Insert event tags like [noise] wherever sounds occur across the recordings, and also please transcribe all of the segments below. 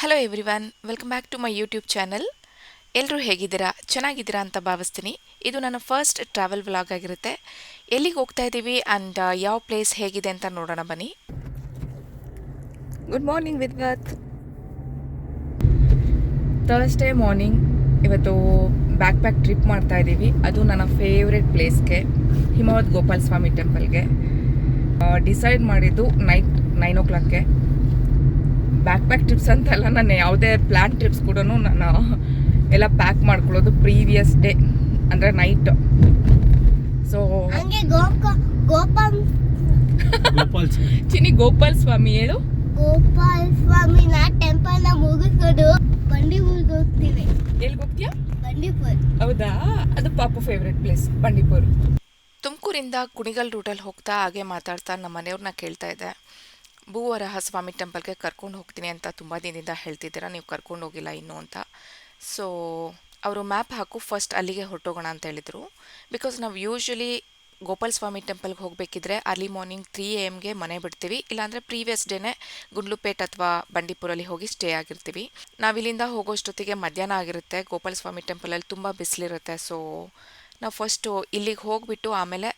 Hello everyone welcome back to my YouTube channel ಎಲ್ಲರೂ ಹೇಗಿದ್ದೀರಾ? ಚೆನ್ನಾಗಿದ್ದೀರಾ ಅಂತ ಭಾವಿಸ್ತೀನಿ. ಇದು ನನ್ನ ಫಸ್ಟ್ ಟ್ರಾವೆಲ್ ವ್ಲಾಗ್ ಆಗಿರುತ್ತೆ. ಎಲ್ಲಿಗೆ ಹೋಗ್ತಾ ಇದ್ದೀವಿ ಆ್ಯಂಡ್ ಯಾವ ಪ್ಲೇಸ್ ಹೇಗಿದೆ ಅಂತ ನೋಡೋಣ ಬನ್ನಿ. Good morning Vidwat. Thursday morning ಇವತ್ತು ಬ್ಯಾಕ್ ಪ್ಯಾಕ್ ಟ್ರಿಪ್ ಮಾಡ್ತಾ ಇದ್ದೀವಿ. ಅದು ನನ್ನ ಫೇವ್ರೆಟ್ ಪ್ಲೇಸ್ಗೆ ಹಿಮಾವತ್ ಗೋಪಾಲ ಸ್ವಾಮಿ ಟೆಂಪಲ್ಗೆ ಡಿಸೈಡ್ ಮಾಡಿದ್ದು ನೈಟ್ ನೈನ್ ಓ ಕ್ಲಾಕ್ಗೆ ಬ್ಯಾಕ್ ಪ್ಯಾಕ್ ಟ್ರಿಪ್ಸ್ ಅಂತಲ್ಲ ನಾನು ಯಾವುದೇ ಪ್ಲ್ಯಾನ್ ಟ್ರಿಪ್ಸ್ ಕೂಡ ನಾನು ಎಲ್ಲ ಪ್ಯಾಕ್ ಮಾಡ್ಕೊಳ್ಳೋದು ಪ್ರೀವಿಯಸ್ ಡೇ ಅಂದರೆ ನೈಟ್ ಸೊ ಚಿನ್ನಿ ಗೋಪ ಗೋಪಾಲ್ ಗೋಪಾಲ್ ಸ್ವಾಮಿ. ಹೇಳು. ಗೋಪಾಲ್ ಸ್ವಾಮಿ ನಾ ಟೆಂಪಲ್ನ ಮುಗಿಸ್ಕೊಂಡು ಬಂಡೀಪುರ್ಗೆ ಹೋಗ್ತೀವಿ ಎಲ್ಲಿ ಹೋಗ್ತೀಯಾ? ಬಂಡೀಪುರ್. ಹೌದಾ? ಅದು ಪಾಪು ಫೇವ್ರೆಟ್ ಪ್ಲೇಸ್ ಬಂಡೀಪುರ್. ತುಮಕೂರಿಂದ ಕುಣಿಗಲ್ ರೂಟಲ್ಲಿ ಹೋಗ್ತಾ ಹಾಗೆ ಮಾತಾಡ್ತಾ ನಮ್ಮ ಮನೆಯವ್ರನ್ನ ಕೇಳ್ತಾ ಇದ್ದೆ. ಭೂವರಹ ಸ್ವಾಮಿ ಟೆಂಪಲ್ಗೆ ಕರ್ಕೊಂಡು ಹೋಗ್ತೀನಿ ಅಂತ ತುಂಬ ದಿನದಿಂದ ಹೇಳ್ತಿದ್ದೀರಾ, ನೀವು ಕರ್ಕೊಂಡು ಹೋಗಿಲ್ಲ ಇನ್ನೂ ಅಂತ. ಸೊ ಅವರು ಮ್ಯಾಪ್ ಹಾಕು ಫಸ್ಟ್ ಅಲ್ಲಿಗೆ ಹೊರಟೋಗೋಣ ಅಂತ ಹೇಳಿದರು. ಬಿಕಾಸ್ ನಾವು ಯೂಶ್ವಲಿ ಗೋಪಾಲ ಸ್ವಾಮಿ ಟೆಂಪಲ್ಗೆ ಹೋಗಬೇಕಿದ್ರೆ ಅರ್ಲಿ ಮಾರ್ನಿಂಗ್ ತ್ರೀ ಎ ಎಮ್ಗೆ ಮನೆ ಬಿಡ್ತೀವಿ. ಇಲ್ಲಾಂದರೆ ಪ್ರೀವಿಯಸ್ ಡೇನೇ ಗುಂಡ್ಲುಪೇಟ್ ಅಥವಾ ಬಂಡೀಪುರಲ್ಲಿ ಹೋಗಿ ಸ್ಟೇ ಆಗಿರ್ತೀವಿ. ನಾವಿಲ್ಲಿಂದ ಹೋಗೋಷ್ಟೊತ್ತಿಗೆ ಮಧ್ಯಾಹ್ನ ಆಗಿರುತ್ತೆ. ಗೋಪಾಲ ಸ್ವಾಮಿ ಟೆಂಪಲಲ್ಲಿ ತುಂಬ ಬಿಸಿಲಿರುತ್ತೆ. ಸೊ ನಾವು ಫಸ್ಟು ಇಲ್ಲಿಗೆ ಹೋಗಿಬಿಟ್ಟು ಆಮೇಲೆ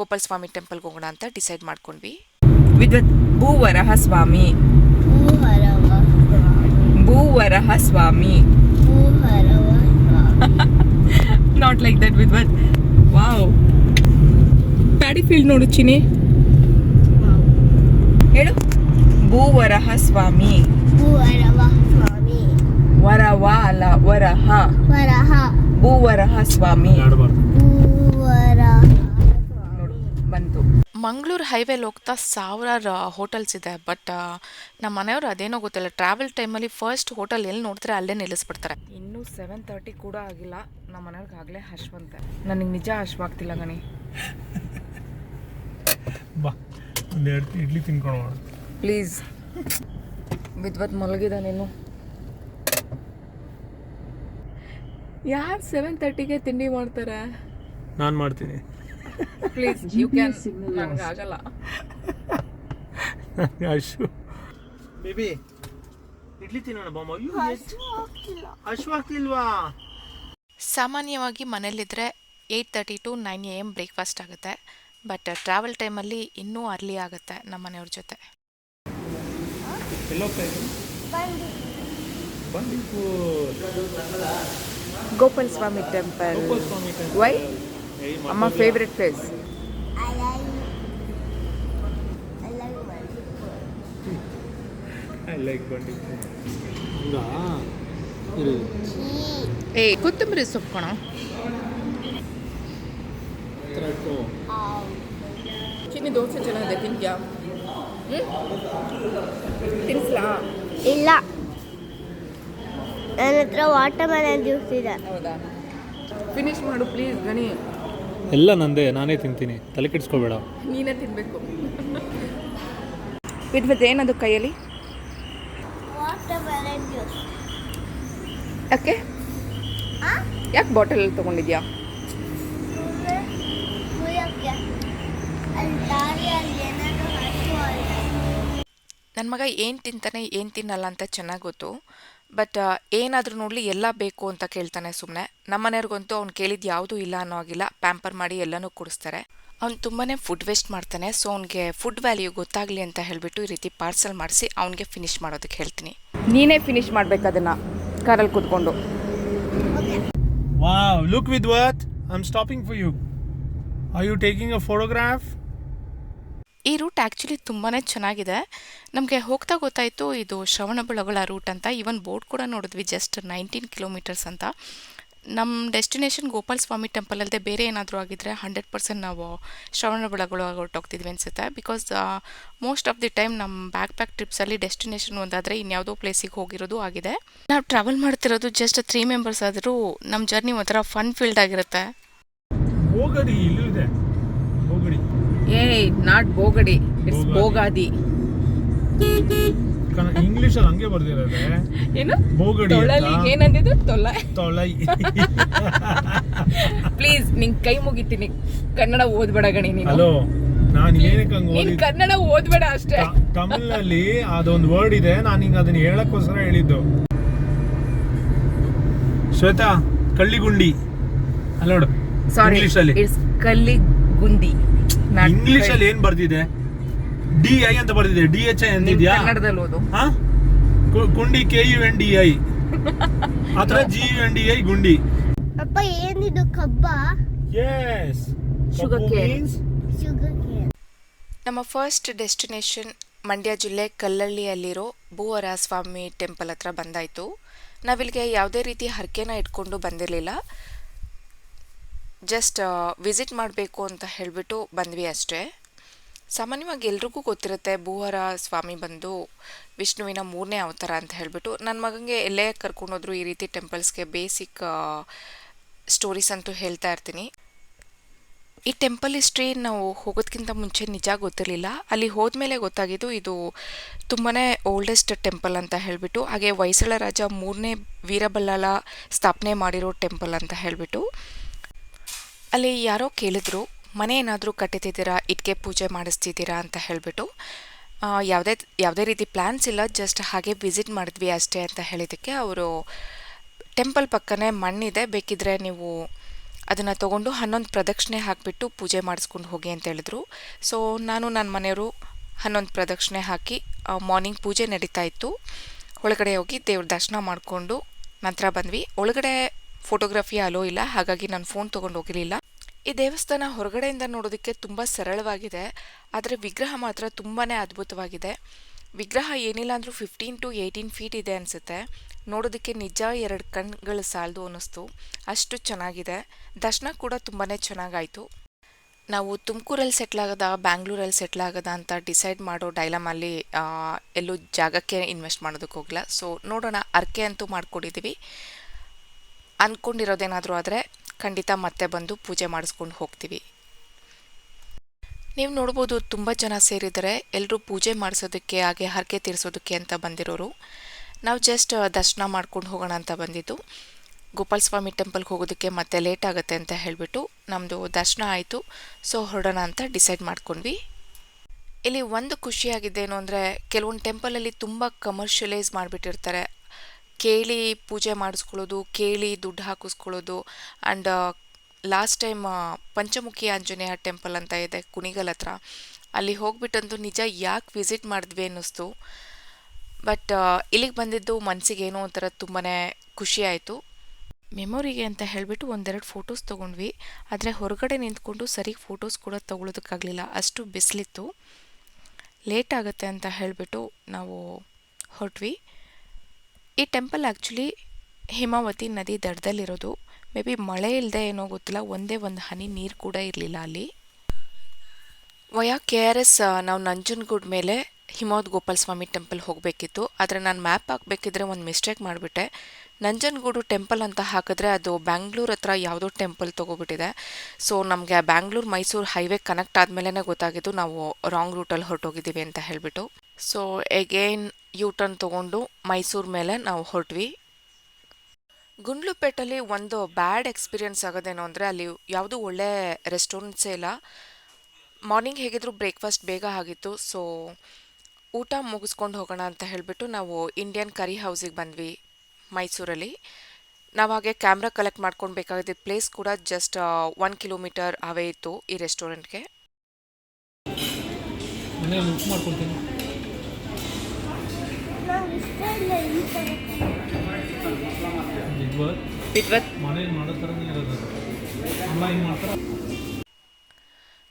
ಗೋಪಾಲ ಸ್ವಾಮಿ ಟೆಂಪಲ್ಗೆ ಹೋಗೋಣ ಅಂತ ಡಿಸೈಡ್ ಮಾಡ್ಕೊಂಡ್ವಿ. [laughs] ವಿದ್ವತ್ Bhuvaraha Swami ಭೂಹರವ Bhuvaraha Swami not like that Vidvat. Wow paddy field ನೋಡು ಚಿನಿ ಹೇಳು. ಭೂವರಹ ಸ್ವಾಮಿ ವರವ ಅಲ್ಲ ವರಹ. ವರಹ ಭೂವರಹ ಸ್ವಾಮಿ ಬಂತು ಮಂಗಳೂರು ಹೈವೇಲಿ ಹೋಗ್ತಾ ಸಾವಿರಾರು ಹೋಟೆಲ್ಸ್ ಇದೆ. ಬಟ್ ನಮ್ಮ ಮನೆಯವರು ಅದೇನೋ ಗೊತ್ತಿಲ್ಲ. ಟ್ರಾವೆಲ್ ಟೈಮಲ್ಲಿ ಫಸ್ಟ್ ಹೋಟೆಲ್ ಎಲ್ಲಿ ನೋಡ್ತಾರೆ ಅಲ್ಲೇ ನಿಲ್ಲಿಸ್ಬಿಡ್ತಾರೆ. ಇನ್ನೂ ಸೆವೆನ್ ತರ್ಟಿ ಕೂಡ ಆಗಿಲ್ಲ. ನಮ್ಮ ಮನೆಯವ್ರಿಗೆ ಆಗಲೇ ಹಶ್ವಂತೆ. ನನಗೆ ನಿಜ ಹಶ್ವಾಗ್ತಿಲ್ಲ ಗಣಿ. ಬಾ ಒಂದೆರಡು ಇಡ್ಲಿ ತಿನ್ಕೊಂಡು ಪ್ಲೀಸ್ ವಿದ್ವತ್ ಮಲಗಿದಾನೇನು ಯಾರು ಸೆವೆನ್ ತರ್ಟಿಗೆ ತಿಂಡಿ ಮಾಡ್ತಾರೆ? ನಾನು ಮಾಡ್ತೀನಿ. ಪ್ಲೀಸ್ ಯು ಕ್ಯಾನ್ ನನಗೆ ಆಗಲ್ಲ ಅಶು ಬೇಬಿ ಇಡ್ಲಿ ತಿನ್ನೋಣ ಬಾಮ ಅಶ್ವಾಗ್ತಿಲ್ವಾ ಸಾಮಾನ್ಯವಾಗಿ ಮನೇಲಿದ್ದರೆ eight thirty to nine A M breakfast ಆಗುತ್ತೆ. ಬಟ್ ಟ್ರಾವೆಲ್ ಟೈಮಲ್ಲಿ ಇನ್ನೂ ಅರ್ಲಿ ಆಗುತ್ತೆ ನಮ್ಮ ಮನೆಯವ್ರ ಜೊತೆ. Gopala Swami temple Gopal Swami temple. Why ಅಮ್ಮ favourite place I like I like Bandipur I like Bandipur ಹೌದಾ ಇರು. ಏ ಕೊತ್ತಂಬರಿ ಸೊಪ್ಪು ಕಣ. ಚಿನ್ನಿ ದೋಸೆ ಚೆನ್ನಾಗಿದೆ ತಿಂತ್ಯಾ? ತಿನ್ಸ್ಲಾ? ಇಲ್ಲ. ನನ್ನ ಹತ್ರ ವಾಟರ್ ಮನೆ ಜ್ಯೂಸ್ ಇದೆ. ಹೌದಾ? ಫಿನಿಶ್ ಮಾಡು ಪ್ಲೀಸ್ ಗಣಿ. ಎಲ್ಲ ನಂದೇ ನಾನೇ ತಿಂತೀನಿ. ತಲೆ ಕೆಡಿಸ್ಕೋಬೇಡ. ನೀನೇ ತಿನ್ನಬೇಕು [laughs] ವಿದ್ವತ್ ಏನದು ಕೈಯಲ್ಲಿ? ಯಾಕೆ? ಯಾಕೆ ಬಾಟಲಲ್ಲಿ ತಗೊಂಡಿದ್ಯಾ? ನನ್ನ ಮಗ ಏನು ತಿಂತಾನೆ ಏನು ತಿನ್ನಲ್ಲ ಅಂತ ಚೆನ್ನಾಗಿ ಗೊತ್ತು. ಬಟ್ ಏನಾದರೂ ನೋಡಲಿ ಎಲ್ಲ ಬೇಕು ಅಂತ ಕೇಳ್ತಾನೆ ಸುಮ್ಮನೆ ನಮ್ಮ ಮನೆಯವ್ರಿಗಂತೂ ಅವ್ನು ಕೇಳಿದ್ದು ಯಾವುದೂ ಇಲ್ಲ ಅನ್ನೋ ಆಗಿಲ್ಲ ಪ್ಯಾಂಪರ್ ಮಾಡಿ ಎಲ್ಲನೂ ಕೊಡಿಸ್ತಾರೆ. ಅವ್ನು ತುಂಬಾ ಫುಡ್ ವೇಸ್ಟ್ ಮಾಡ್ತಾನೆ. ಸೊ ಅವ್ನಿಗೆ ಫುಡ್ ವ್ಯಾಲ್ಯೂ ಗೊತ್ತಾಗಲಿ ಅಂತ ಹೇಳಿಬಿಟ್ಟು ಈ ರೀತಿ ಪಾರ್ಸಲ್ ಮಾಡಿಸಿ ಅವ್ನಿಗೆ ಫಿನಿಶ್ ಮಾಡೋದಕ್ಕೆ ಹೇಳ್ತೀನಿ. ನೀನೇ ಫಿನಿಶ್ ಮಾಡ್ಬೇಕು ಅದನ್ನು ಕಾರಲ್ಲಿ ಕೂತ್ಕೊಂಡು. Wow look with worth I am stopping for you. Are you taking a photograph? ಈ ರೂಟ್ ಆ್ಯಕ್ಚುಲಿ ತುಂಬಾ ಚೆನ್ನಾಗಿದೆ. ನಮಗೆ ಹೋಗ್ತಾ ಗೊತ್ತಾಯಿತು ಇದು ಶ್ರವಣಬೆಳಗೊಳ ರೂಟ್ ಅಂತ. ಈವನ್ ಬೋರ್ಡ್ ಕೂಡ ನೋಡಿದ್ವಿ ಜಸ್ಟ್ ನೈನ್ಟೀನ್ ಕಿಲೋಮೀಟರ್ಸ್ ಅಂತ. ನಮ್ಮ ಡೆಸ್ಟಿನೇಷನ್ ಗೋಪಾಲ ಸ್ವಾಮಿ ಟೆಂಪಲ್ ಅಲ್ಲದೆ ಬೇರೆ ಏನಾದರೂ ಆಗಿದ್ದರೆ ಹಂಡ್ರೆಡ್ ಪರ್ಸೆಂಟ್ ನಾವು ಶ್ರವಣಬೆಳಗೊಳ ಹೊರಟೋಗ್ತಿದ್ವಿ ಅನಿಸುತ್ತೆ. Because most of the time ನಮ್ಮ ಬ್ಯಾಕ್ ಪ್ಯಾಕ್ ಟ್ರಿಪ್ಸಲ್ಲಿ ಡೆಸ್ಟಿನೇಷನ್ ಒಂದಾದರೆ ಇನ್ಯಾವುದೋ ಪ್ಲೇಸಿಗೆ ಹೋಗಿರೋದು ಆಗಿದೆ. ನಾವು ಟ್ರಾವೆಲ್ ಮಾಡ್ತಿರೋದು ಜಸ್ಟ್ ತ್ರೀ ಮೆಂಬರ್ಸ್ ಆದರೂ ನಮ್ಮ ಜರ್ನಿ ಒಂಥರ ಫನ್ ಫೀಲ್ಡ್ ಆಗಿರುತ್ತೆ ಹೋಗಡಿ ಇಲ್ಲೂ ಇದೆ ಹೋಗಡಿ ಏಯ್ not Bogadi it's Bogadi. English ಅಲ್ಲಿ ಹಂಗೆ ಬರ್ದಿರೋದೆ. ಏನು? ಬೋಗಡಿ ತೊಳಲಿ. ಏನಂದಿದ್ದು? ತೊಲ ತೊಳೈ. ಪ್ಲೀಸ್ ನಿಂಗೆ ಕೈ ಮುಗಿತೀನಿ. ಕನ್ನಡ ಓದ್ಬೇಡ ಗಣಿ ನೀನು. ಹಲೋ ನಾನು ಏನಕ್ಕೆ ಹಂಗೆ ಓದಿ ಕನ್ನಡ ಓದ್ಬೇಡ ಅಷ್ಟೇ. ತಮಿಳಲ್ಲಿ ಅದೊಂದು ವರ್ಡ್ ಇದೆ ನಾನು ಹಿಂಗ ಅದನ್ನ ಹೇಳಕ್ಕೋಸ್ಕರ ಹೇಳಿದ್ದು. ಶ್ವೇತಾ ಕಳ್ಳಿಗುಂಡಿ. ಅಲ್ಲ ನೋಡು ಸಾರಿ ಇಂಗ್ಲಿಷ್ ಅಲ್ಲಿ. ಇಟ್ಸ್ ಗುಂದಿ ಇಂಗ್ಲಿಷ್ ಅಲ್ಲಿ ಏನ್ ಬರ್ದಿದೆ? ಡಿ ಐ ಅಂತ ಬರ್ದಿದೆ. ಡಿ ಎಚ್ ಐ ಅಂದಿದ್ಯಾ? ಕನ್ನಡದಲ್ಲಿ ಓದು. ಹಾ? Gundi Kundi K U N D I ಅಥವಾ G U N D I Gundi. ಅಪ್ಪ ಏನಿದು ಕಬ್ಬ? Yes sugar cane sugar cane ನಮ್ಮ ಫಸ್ಟ್ ಡೆಸ್ಟಿನೇಷನ್ ಮಂಡ್ಯ ಜಿಲ್ಲೆ ಕಲ್ಲಳ್ಳಿಯಲ್ಲಿರೋ ಭೂವರ ಸ್ವಾಮಿ ಟೆಂಪಲ್ ಹತ್ರ ಬಂದಾಯಿತು. ನಾವಿಲ್ಲಿಗೆ ಯಾವುದೇ ರೀತಿ ಹರಕೆನ ಇಟ್ಕೊಂಡು ಬಂದಿರಲಿಲ್ಲ. ಜಸ್ಟ್ ವಿಸಿಟ್ ಮಾಡಬೇಕು ಅಂತ ಹೇಳಿಬಿಟ್ಟು ಬಂದ್ವಿ ಅಷ್ಟೇ. ಸಾಮಾನ್ಯವಾಗಿ ಎಲ್ರಿಗೂ ಗೊತ್ತಿರುತ್ತೆ ಭೂವರ ಸ್ವಾಮಿ ಬಂದು ವಿಷ್ಣುವಿನ ಮೂರನೇ ಅವತಾರ ಅಂತ ಹೇಳಿಬಿಟ್ಟು. ನನ್ನ ಮಗನಿಗೆ ಎಲ್ಲೇ ಕರ್ಕೊಂಡೋದ್ರು ಈ ರೀತಿ ಟೆಂಪಲ್ಸ್ಗೆ ಬೇಸಿಕ್ ಸ್ಟೋರೀಸ್ ಅಂತೂ ಹೇಳ್ತಾ ಇರ್ತೀನಿ. ಈ ಟೆಂಪಲ್ ಹಿಸ್ಟ್ರಿ ನಾವು ಹೋಗೋದಕ್ಕಿಂತ ಮುಂಚೆ ನಿಜ ಗೊತ್ತಿರಲಿಲ್ಲ. ಅಲ್ಲಿ ಹೋದ್ಮೇಲೆ ಗೊತ್ತಾಗಿದ್ದು ಇದು ತುಂಬಾ ಓಲ್ಡೆಸ್ಟ್ ಟೆಂಪಲ್ ಅಂತ ಹೇಳಿಬಿಟ್ಟು, ಹಾಗೆ ಹೊಯ್ಸಳ ರಾಜ ಮೂರನೇ ವೀರಬಲ್ಲಾಳ ಸ್ಥಾಪನೆ ಮಾಡಿರೋ ಟೆಂಪಲ್ ಅಂತ ಹೇಳಿಬಿಟ್ಟು. ಅಲ್ಲಿ ಯಾರೋ ಕೇಳಿದ್ರು, ಮನೆ ಏನಾದರೂ ಕಟ್ಟಿತಿದ್ದೀರಾ, ಇಟ್ಕೆ ಪೂಜೆ ಮಾಡಿಸ್ತಿದ್ದೀರಾ ಅಂತ ಹೇಳಿಬಿಟ್ಟು ಯಾವುದೇ ಯಾವುದೇ ರೀತಿ ಪ್ಲ್ಯಾನ್ಸ್ ಇಲ್ಲ ಜಸ್ಟ್ ಹಾಗೆ ವಿಸಿಟ್ ಮಾಡಿದ್ವಿ ಅಷ್ಟೇ ಅಂತ ಹೇಳಿದ್ದಕ್ಕೆ ಅವರು ಟೆಂಪಲ್ ಪಕ್ಕನೇ ಮಣ್ಣಿದೆ, ಬೇಕಿದ್ರೆ ನೀವು ಅದನ್ನು ತೊಗೊಂಡು ಹನ್ನೊಂದು ಪ್ರದಕ್ಷಿಣೆ ಹಾಕಿಬಿಟ್ಟು ಪೂಜೆ ಮಾಡಿಸ್ಕೊಂಡು ಹೋಗಿ ಅಂತ ಹೇಳಿದ್ರು. ಸೊ ನಾನು ನನ್ನ ಮನೆಯವರು ಹನ್ನೊಂದು ಪ್ರದಕ್ಷಿಣೆ ಹಾಕಿ ಮಾರ್ನಿಂಗ್ ಪೂಜೆ ನಡೀತಾ ಇತ್ತು. ಒಳಗಡೆ ಹೋಗಿ ದೇವ್ರ ದರ್ಶನ ಮಾಡಿಕೊಂಡು ನಂತರ ಬಂದ್ವಿ. ಒಳಗಡೆ ಫೋಟೋಗ್ರಫಿ ಅಲೋ ಇಲ್ಲ, ಹಾಗಾಗಿ ನಾನು ಫೋನ್ ತೊಗೊಂಡು ಹೋಗಿರಲಿಲ್ಲ. ಈ ದೇವಸ್ಥಾನ ಹೊರಗಡೆಯಿಂದ ನೋಡೋದಕ್ಕೆ ತುಂಬ ಸರಳವಾಗಿದೆ, ಆದರೆ ವಿಗ್ರಹ ಮಾತ್ರ ತುಂಬಾ ಅದ್ಭುತವಾಗಿದೆ. ವಿಗ್ರಹ ಏನಿಲ್ಲ ಅಂದರೂ ಫಿಫ್ಟೀನ್ ಟು ಏಯ್ಟೀನ್ ಫೀಟ್ ಇದೆ ಅನಿಸುತ್ತೆ. ನೋಡೋದಕ್ಕೆ ನಿಜ ಎರಡು ಕಣ್ಗಳು ಸಾಲದು ಅನ್ನಿಸ್ತು. ಅಷ್ಟು ಚೆನ್ನಾಗಿದೆ. ದರ್ಶನ ಕೂಡ ತುಂಬಾ ಚೆನ್ನಾಗಾಯಿತು. ನಾವು ತುಮಕೂರಲ್ಲಿ ಸೆಟ್ಲಾಗದ ಬ್ಯಾಂಗ್ಳೂರಲ್ಲಿ ಸೆಟ್ಲಾಗದ ಅಂತ ಡಿಸೈಡ್ ಮಾಡೋ ಡೈಲಮಲ್ಲಿ ಎಲ್ಲೂ ಜಾಗಕ್ಕೆ ಇನ್ವೆಸ್ಟ್ ಮಾಡೋದಕ್ಕೆ ಹೋಗಲ್ಲ ಸೊ ನೋಡೋಣ, ಅರ್ಕೆ ಅಂತೂ ಮಾಡ್ಕೊಂಡಿದ್ದೀವಿ ಅಂದ್ಕೊಂಡಿರೋದೇನಾದರೂ ಆದರೆ ಖಂಡಿತ ಮತ್ತೆ ಬಂದು ಪೂಜೆ ಮಾಡಿಸ್ಕೊಂಡು ಹೋಗ್ತೀವಿ. ನೀವು ನೋಡ್ಬೋದು ತುಂಬ ಜನ ಸೇರಿದ್ದಾರೆ ಎಲ್ಲರೂ ಪೂಜೆ ಮಾಡಿಸೋದಕ್ಕೆ, ಹಾಗೆ ಹರಕೆ ತೀರಿಸೋದಕ್ಕೆ ಅಂತ ಬಂದಿರೋರು. ನಾವು ಜಸ್ಟ್ ದರ್ಶನ ಮಾಡ್ಕೊಂಡು ಹೋಗೋಣ ಅಂತ ಬಂದಿದ್ದು. ಗೋಪಾಲಸ್ವಾಮಿ ಟೆಂಪಲ್ಗೆ ಹೋಗೋದಕ್ಕೆ ಮತ್ತೆ ಲೇಟ್ ಆಗುತ್ತೆ ಅಂತ ಹೇಳಿಬಿಟ್ಟು ನಮ್ಮದು ದರ್ಶನ ಆಯಿತು. ಸೊ ಹೊರಡೋಣ ಅಂತ ಡಿಸೈಡ್ ಮಾಡ್ಕೊಂಡ್ವಿ. ಇಲ್ಲಿ ಒಂದು ಖುಷಿಯಾಗಿದ್ದೇನು ಅಂದರೆ, ಕೆಲವೊಂದು ಟೆಂಪಲಲ್ಲಿ ತುಂಬ ಕಮರ್ಷಿಯಲೈಸ್ ಮಾಡಿಬಿಟ್ಟಿರ್ತಾರೆ. ಕೇಳಿ ಪೂಜೆ ಮಾಡಿಸ್ಕೊಳ್ಳೋದು, ಕೇಳಿ ದುಡ್ಡು ಹಾಕಿಸ್ಕೊಳ್ಳೋದು and last time Panchamukhi Anjaneya temple ಅಂತ ಇದೆ ಕುಣಿಗಲ್ ಹತ್ರ. ಅಲ್ಲಿ ಹೋಗ್ಬಿಟ್ಟಂತೂ ನಿಜ ಯಾಕೆ ವಿಸಿಟ್ ಮಾಡಿದ್ವಿ ಅನ್ನಿಸ್ತು. ಬಟ್ ಇಲ್ಲಿಗೆ ಬಂದಿದ್ದು ಮನಸ್ಸಿಗೆ ಏನೋ ಒಂಥರ ತುಂಬಾ ಖುಷಿ ಆಯಿತು. ಮೆಮೊರಿಗೆ ಅಂತ ಹೇಳಿಬಿಟ್ಟು ಒಂದೆರಡು ಫೋಟೋಸ್ ತೊಗೊಂಡ್ವಿ. ಆದರೆ ಹೊರಗಡೆ ನಿಂತ್ಕೊಂಡು ಸರಿ ಫೋಟೋಸ್ ಕೂಡ ತೊಗೊಳೋದಕ್ಕಾಗಲಿಲ್ಲ. ಅಷ್ಟು ಬಿಸಿಲಿತ್ತು. ಲೇಟ್ ಆಗುತ್ತೆ ಅಂತ ಹೇಳಿಬಿಟ್ಟು ನಾವು ಹೊರಟ್ವಿ ಈ ಟೆಂಪಲ್ ಆ್ಯಕ್ಚುಲಿ ಹಿಮಾವತಿ ನದಿ ದಡದಲ್ಲಿರೋದು. ಮೇ ಬಿ ಮಳೆ ಇಲ್ಲದೆ ಏನೋ ಗೊತ್ತಿಲ್ಲ, ಒಂದೇ ಒಂದು ಹನಿ, ನೀರು ಕೂಡ ಇರಲಿಲ್ಲ ಅಲ್ಲಿ. ವಯಾ ಕೆ ಆರ್ ಎಸ್ ನಾವು ನಂಜನಗೂಡ್ ಮೇಲೆ ಹಿಮವದ್ ಗೋಪಾಲ ಸ್ವಾಮಿ ಟೆಂಪಲ್ ಹೋಗಬೇಕಿತ್ತು. ಆದರೆ ನಾನು ಮ್ಯಾಪ್ ಹಾಕಬೇಕಿದ್ರೆ ಒಂದು ಮಿಸ್ಟೇಕ್ ಮಾಡಿಬಿಟ್ಟೆ. ನಂಜನಗೂಡು ಟೆಂಪಲ್ ಅಂತ ಹಾಕಿದ್ರೆ ಅದು ಬ್ಯಾಂಗ್ಳೂರ್ ಹತ್ರ ಯಾವುದೋ ಟೆಂಪಲ್ ತೊಗೊಬಿಟ್ಟಿದೆ. ಸೊ ನಮಗೆ ಬ್ಯಾಂಗ್ಳೂರ್ ಮೈಸೂರು ಹೈವೇ ಕನೆಕ್ಟ್ ಆದಮೇಲೆ ಗೊತ್ತಾಗಿದ್ದು ನಾವು ರಾಂಗ್ ರೂಟಲ್ಲಿ ಹೊರಟೋಗಿದ್ದೀವಿ ಅಂತ ಹೇಳಿಬಿಟ್ಟು. ಸೊ ಎಗೇನ್ ಯೂ ಟರ್ನ್ ತೊಗೊಂಡು ಮೈಸೂರು ಮೇಲೆ ನಾವು ಹೊರಟ್ವಿ. ಗುಂಡ್ಲುಪೇಟಲ್ಲಿ ಒಂದು ಬ್ಯಾಡ್ ಎಕ್ಸ್ಪೀರಿಯನ್ಸ್ ಆಗೋದೇನೋ ಅಂದರೆ ಅಲ್ಲಿ ಯಾವುದೂ ಒಳ್ಳೆ ರೆಸ್ಟೋರೆಂಟ್ಸೇ ಇಲ್ಲ. ಮಾರ್ನಿಂಗ್ ಹೇಗಿದ್ರು ಬ್ರೇಕ್ಫಾಸ್ಟ್ ಬೇಗ ಆಗಿತ್ತು. ಸೊ, ಊಟ ಮುಗಿಸ್ಕೊಂಡು ಹೋಗೋಣ ಅಂತ ಹೇಳಿಬಿಟ್ಟು ನಾವು ಇಂಡಿಯನ್ ಕರಿ ಹೌಸಿಗೆ ಬಂದ್ವಿ ಮೈಸೂರಲ್ಲಿ. ನಾವು ಹಾಗೆ ಕ್ಯಾಮ್ರಾ ಕಲೆಕ್ಟ್ ಮಾಡ್ಕೊಂಡು ಬೇಕಾಗಿದ್ದ ಪ್ಲೇಸ್ ಕೂಡ ಜಸ್ಟ್ ಒನ್ ಕಿಲೋಮೀಟರ್ ಅವೇ ಇತ್ತು ಈ ರೆಸ್ಟೋರೆಂಟ್ಗೆ ಮನೇಲಿ ಉಪ್ಪು ಮಾಡ್ಕೊಳ್ತೀನಿ ನಾವು ಇಷ್ಟ ಇಲ್ಲ ಈ ಥರ ವಿದ್ವತ್ ಮನೇಲಿ ಮಾಡೋ ಥರನೇ ಇರೋದು ಅದು. ಅಮ್ಮ ಹಿಂಗೆ ಮಾಡ್ತಾರೆ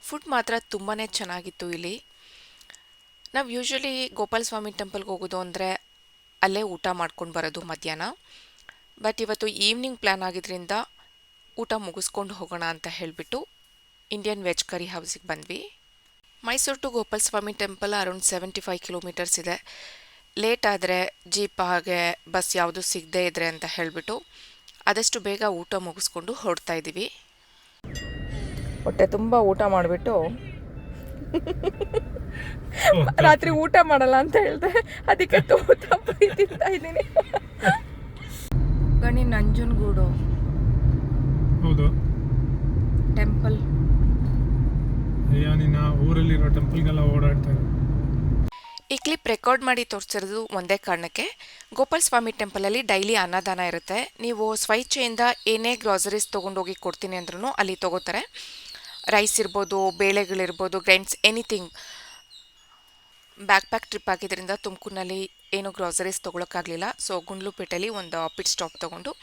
ಫುಡ್ ಮಾತ್ರ ತುಂಬಾ ಚೆನ್ನಾಗಿತ್ತು ಇಲ್ಲಿ. ನಾವು ಯೂಶ್ವಲಿ ಗೋಪಾಲ ಸ್ವಾಮಿ ಟೆಂಪಲ್ಗೆ ಹೋಗೋದು ಅಂದರೆ ಅಲ್ಲೇ ಊಟ ಮಾಡ್ಕೊಂಡು ಬರೋದು ಮಧ್ಯಾಹ್ನ. ಬಟ್ ಇವತ್ತು ಈವ್ನಿಂಗ್ ಪ್ಲ್ಯಾನ್ ಆಗಿದ್ರಿಂದ ಊಟ ಮುಗಿಸ್ಕೊಂಡು ಹೋಗೋಣ ಅಂತ ಹೇಳಿಬಿಟ್ಟು ಇಂಡಿಯನ್ ವೆಜ್ ಕರಿ ಹೌಸಿಗೆ ಬಂದ್ವಿ. Mysuru to Gopala Swami temple around seventy five kilometers ಇದೆ. ಲೇಟ್ ಆದರೆ ಜೀಪ್ ಹಾಗೆ ಬಸ್ ಯಾವುದು ಸಿಗದೇ ಇದ್ರೆ ಅಂತ ಹೇಳಿಬಿಟ್ಟು ಆದಷ್ಟು ಬೇಗ ಊಟ ಮುಗಿಸ್ಕೊಂಡು ಹೊರಡ್ತಾ ಇದ್ದೀವಿ. ಹೊಟ್ಟೆ ತುಂಬ ಊಟ ಮಾಡಿಬಿಟ್ಟು [laughs] ರಾತ್ರಿ ಊಟ ಮಾಡಲ್ಲ ಅಂತ ಹೇಳಿದೆ. ಅದಕ್ಕೆ ತುಂಬ ತಿಂತಾ ಇದ್ದೀನಿ. ಗಣಿ ನಂಜನಗೂಡು ಹೌದು. ಟೆಂಪಲ್. ಅಯ್ಯ ನಿನ್ನ ಊರಲ್ಲಿರೋ ಟೆಂಪಲ್ಗೆಲ್ಲ ಓಡಾಡ್ತಾ ಇರೋದು. ಈ ಕ್ಲಿಪ್ ರೆಕಾರ್ಡ್ ಮಾಡಿ ತೋರಿಸಿರೋದು ಒಂದೇ ಕಾರಣಕ್ಕೆ ಗೋಪಾಲ್ ಸ್ವಾಮಿ ಟೆಂಪಲಲ್ಲಿ ಡೈಲಿ ಅನ್ನದಾನ ಇರುತ್ತೆ. ನೀವು ಸ್ವಇಚ್ಛೆಯಿಂದ ಏನೇ ಗ್ರಾಸರೀಸ್ ತೊಗೊಂಡೋಗಿ ಕೊಡ್ತೀನಿ ಅಂದ್ರೂ ಅಲ್ಲಿ ತೊಗೋತಾರೆ. ರೈಸ್ ಇರ್ಬೋದು, ಬೇಳೆಗಳಿರ್ಬೋದು, grinds, anything. Back pack trip ಆಗಿದ್ದರಿಂದ ತುಮಕೂರಿನಲ್ಲಿ ಏನು ಗ್ರಾಸರೀಸ್ ತೊಗೊಳಕ್ಕಾಗಲಿಲ್ಲ. ಸೊ ಗುಂಡ್ಲುಪೇಟೆಯಲ್ಲಿ ಒಂದು ಪಿಟ್ ಸ್ಟಾಪ್ ತೊಗೊಂಡು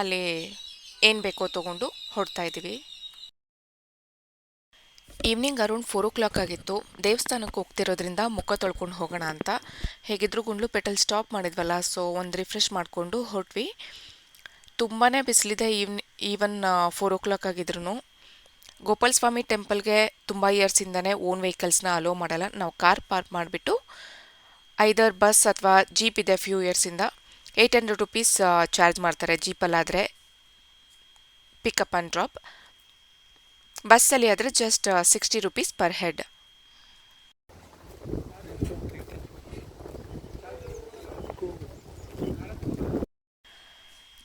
ಅಲ್ಲಿ ಏನು ಬೇಕೋ ತೊಗೊಂಡು ಹೊಡ್ತಾಯಿದ್ದೀವಿ ಇದ್ದೀವಿ. Evening around four o'clock ಆಗಿತ್ತು. ದೇವಸ್ಥಾನಕ್ಕೆ ಹೋಗ್ತಿರೋದ್ರಿಂದ ಮುಖ ತೊಳ್ಕೊಂಡು ಹೋಗೋಣ ಅಂತ. ಹೇಗಿದ್ರು ಗುಂಡ್ಲುಪೇಟೆಲ್ ಸ್ಟಾಪ್ ಮಾಡಿದ್ವಲ್ಲ ಸೊ ಒಂದು ರಿಫ್ರೆಶ್ ಮಾಡಿಕೊಂಡು ಹೊರಟ್ವಿ. ತುಂಬಾ ಬಿಸಿಲಿದೆ even even four o'clock ಆಗಿದ್ರು ಗೋಪಾಲ್ ಸ್ವಾಮಿ ಟೆಂಪಲ್ಗೆ ತುಂಬ ಇಯರ್ಸಿಂದನೇ ಓನ್ ವೆಹಿಕಲ್ಸ್ನ ಅಲೋ ಮಾಡಲ್ಲ. ನಾವು ಕಾರ್ ಪಾರ್ಕ್ ಮಾಡಿಬಿಟ್ಟು ಐದರ್ ಬಸ್ ಅಥವಾ ಜೀಪ್ ಇದೆ ಫ್ಯೂ ಇಯರ್ಸಿಂದ ಏಯ್ಟ್ ಹಂಡ್ರೆಡ್ ರುಪೀಸ್ ಚಾರ್ಜ್ ಮಾಡ್ತಾರೆ. ಜೀಪಲ್ಲಾದರೆ ಪಿಕಪ್ ಆ್ಯಂಡ್ ಡ್ರಾಪ್ ಬಸ್ಸಲ್ಲಿ ಆದರೆ just sixty rupees per head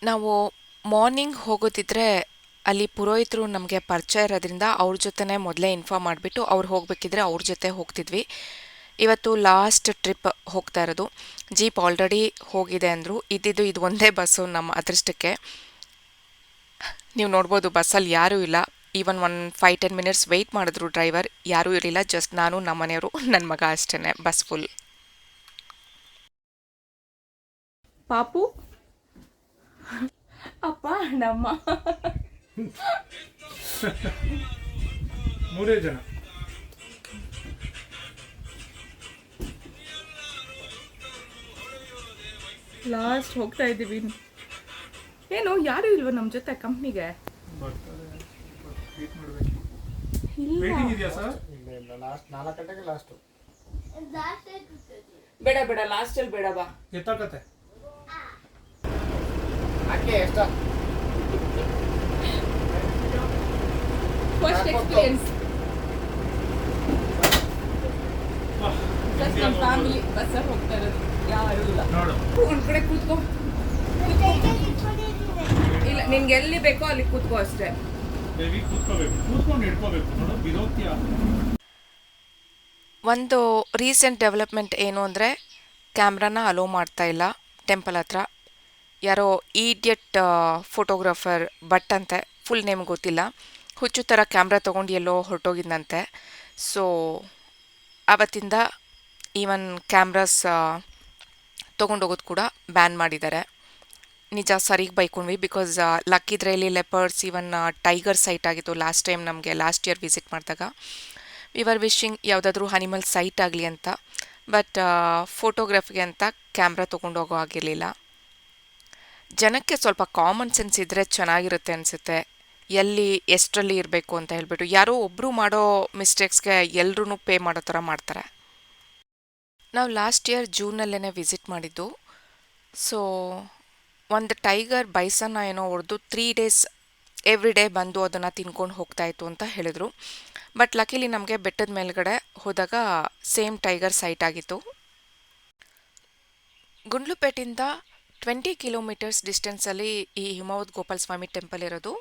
ನಾವು ಮಾರ್ನಿಂಗ್ ಹೋಗೋದಿದ್ರೆ ಅಲ್ಲಿ ಪುರೋಹಿತರು ನಮಗೆ ಪರಿಚಯ ಇರೋದ್ರಿಂದ ಅವ್ರ ಜೊತೆನೇ ಮೊದಲೇ ಇನ್ಫಾರ್ಮ್ ಮಾಡಿಬಿಟ್ಟು ಅವ್ರು ಹೋಗಬೇಕಿದ್ರೆ ಅವ್ರ ಜೊತೆ ಹೋಗ್ತಿದ್ವಿ. ಇವತ್ತು ಲಾಸ್ಟ್ ಟ್ರಿಪ್ ಹೋಗ್ತಾ ಇರೋದು. ಜೀಪ್ ಆಲ್ರೆಡಿ ಹೋಗಿದೆ ಅಂದರು. ಇದ್ದಿದ್ದು ಇದು ಒಂದೇ ಬಸ್ಸು ನಮ್ಮ ಅದೃಷ್ಟಕ್ಕೆ. ನೀವು ನೋಡ್ಬೋದು ಬಸ್ಸಲ್ಲಿ ಯಾರೂ ಇಲ್ಲ. Even one five ten minutes wait ಮಾಡಿದ್ರು ಡ್ರೈವರ್ ಯಾರೂ ಇರಲಿಲ್ಲ ಜಸ್ಟ್ ನಾನು ನಮ್ಮ ಮನೆಯವರು [laughs] ನನ್ನ ಮಗ ಅಷ್ಟೇ ಬಸ್ ಫುಲ್ ಪಾಪು? ಅಪ್ಪ ನಮ್ಮ ಮೂರೇ ಜನ. ಲಾಸ್ಟ್ ಹೋಗ್ತಾ ಇದ್ದೀವಿ. ಏನು ಯಾರು ಇಲ್ವ ನಮ್ಮ ಜೊತೆ ಕಂಪ್ನಿಗೆ ವೇಟಿಂಗ್ ಇದೆಯಾ ಸರ್ ಲಾಸ್ಟ್ ನಾಲ್ಕು ಗಂಟೆಗೆ ಲಾಸ್ಟು ಬೇಡ ಬೇಡ ಲಾಸ್ಟಲ್ಲಿ ಬೇಡ ಬಾ. ಎತ್ತಾಕತ್ತೆ. ಹಾಕಿ ಎಷ್ಟ. ಫಸ್ಟ್ ಎಕ್ಸ್ಪೀರಿಯನ್ಸ್ ನಮ್ಮ ಫ್ಯಾಮಿಲಿ ಬಸ್ಸಲ್ಲಿ ಹೋಗ್ತಾ ಇರೋದು. ಯಾರು ಇಲ್ಲ. ನೋಡು. ಒಂದ್ ಕಡೆ ಕೂತ್ಕೋ. ಇಲ್ಲ ನಿನ್ಗೆ ಎಲ್ಲಿ ಬೇಕೋ ಅಲ್ಲಿ ಕೂತ್ಕೋ ಅಷ್ಟೇ. ಒಂದು ರೀಸೆಂಟ್ ಡೆವಲಪ್ಮೆಂಟ್ ಏನು ಅಂದರೆ, ಕ್ಯಾಮ್ರಾನ ಅಲೋ ಮಾಡ್ತಾ ಇಲ್ಲ ಟೆಂಪಲ್ ಹತ್ರ. ಯಾರೋ ಈಡಿಯಟ್ ಫೋಟೋಗ್ರಾಫರ್ ಬಟ್ ಅಂತೆ ಫುಲ್ ನೇಮ್ ಗೊತ್ತಿಲ್ಲ. ಹುಚ್ಚು ಥರ ಕ್ಯಾಮ್ರಾ ತೊಗೊಂಡು ಎಲ್ಲೋ ಹೊರಟೋಗಿದ್ದಂತೆ ಸೊ ಆವತ್ತಿಂದ ಈವನ್ ಕ್ಯಾಮ್ರಾಸ್ ತೊಗೊಂಡೋಗೋದು ಕೂಡ ಬ್ಯಾನ್ ಮಾಡಿದ್ದಾರೆ. ನಿಜ ಸರಿಗೆ ಬೈಕೊಂಡ್ವಿ. ಬಿಕಾಸ್ ಲಕ್ಕಿದ್ರೆ ಇಲ್ಲಿ ಲೆಪರ್ಡ್ಸ್ ಇವನ್ ಟೈಗರ್ ಸೈಟ್ ಆಗಿತ್ತು ಲಾಸ್ಟ್ ಟೈಮ್ ನಮಗೆ ಲಾಸ್ಟ್ ಇಯರ್ ವಿಸಿಟ್ ಮಾಡಿದಾಗ. ವಿ ಆರ್ ವಿಶಿಂಗ್ ಯಾವುದಾದ್ರೂ ಅನಿಮಲ್ ಸೈಟ್ ಆಗಲಿ ಅಂತ. ಬಟ್ ಫೋಟೋಗ್ರಫಿಗೆ ಅಂತ ಕ್ಯಾಮ್ರಾ ತೊಗೊಂಡೋಗೋ ಆಗಿರಲಿಲ್ಲ ಜನಕ್ಕೆ ಸ್ವಲ್ಪ ಕಾಮನ್ ಸೆನ್ಸ್ ಇದ್ದರೆ ಚೆನ್ನಾಗಿರುತ್ತೆ ಅನಿಸುತ್ತೆ. ಎಲ್ಲಿ, ಎಷ್ಟರಲ್ಲಿ ಇರಬೇಕು ಅಂತ ಹೇಳಿಬಿಟ್ಟು. ಯಾರೋ ಒಬ್ಬರು ಮಾಡೋ ಮಿಸ್ಟೇಕ್ಸ್ಗೆ ಎಲ್ಲರೂ ಪೇ ಮಾಡೋ ಥರ ಮಾಡ್ತಾರೆ. ನಾವು ಲಾಸ್ಟ್ ಇಯರ್ ಜೂನಲ್ಲೇ ವಿಸಿಟ್ ಮಾಡಿದ್ದು. ಸೊ ಒಂದು ಟೈಗರ್ ಬೈಸನ್ನ ಏನೋ ಹೊಡೆದು ತ್ರೀ ಡೇಸ್ ಎವ್ರಿ ಡೇ ಬಂದು ಅದನ್ನು ತಿನ್ಕೊಂಡು ಹೋಗ್ತಾ ಇತ್ತು ಅಂತ ಹೇಳಿದರು. ಬಟ್ ಲಕಿಲಿ ನಮಗೆ ಬೆಟ್ಟದ ಮೇಲ್ಗಡೆ ಹೋದಾಗ ಸೇಮ್ ಟೈಗರ್ ಸೈಟ್ ಆಗಿತ್ತು. ಗುಂಡ್ಲುಪೇಟಿಂದ ಟ್ವೆಂಟಿ ಕಿಲೋಮೀಟರ್ಸ್ ಡಿಸ್ಟೆನ್ಸಲ್ಲಿ ಈ ಹಿಮಾವತ್ ಗೋಪಾಲ ಸ್ವಾಮಿ ಟೆಂಪಲ್ ಇರೋದು.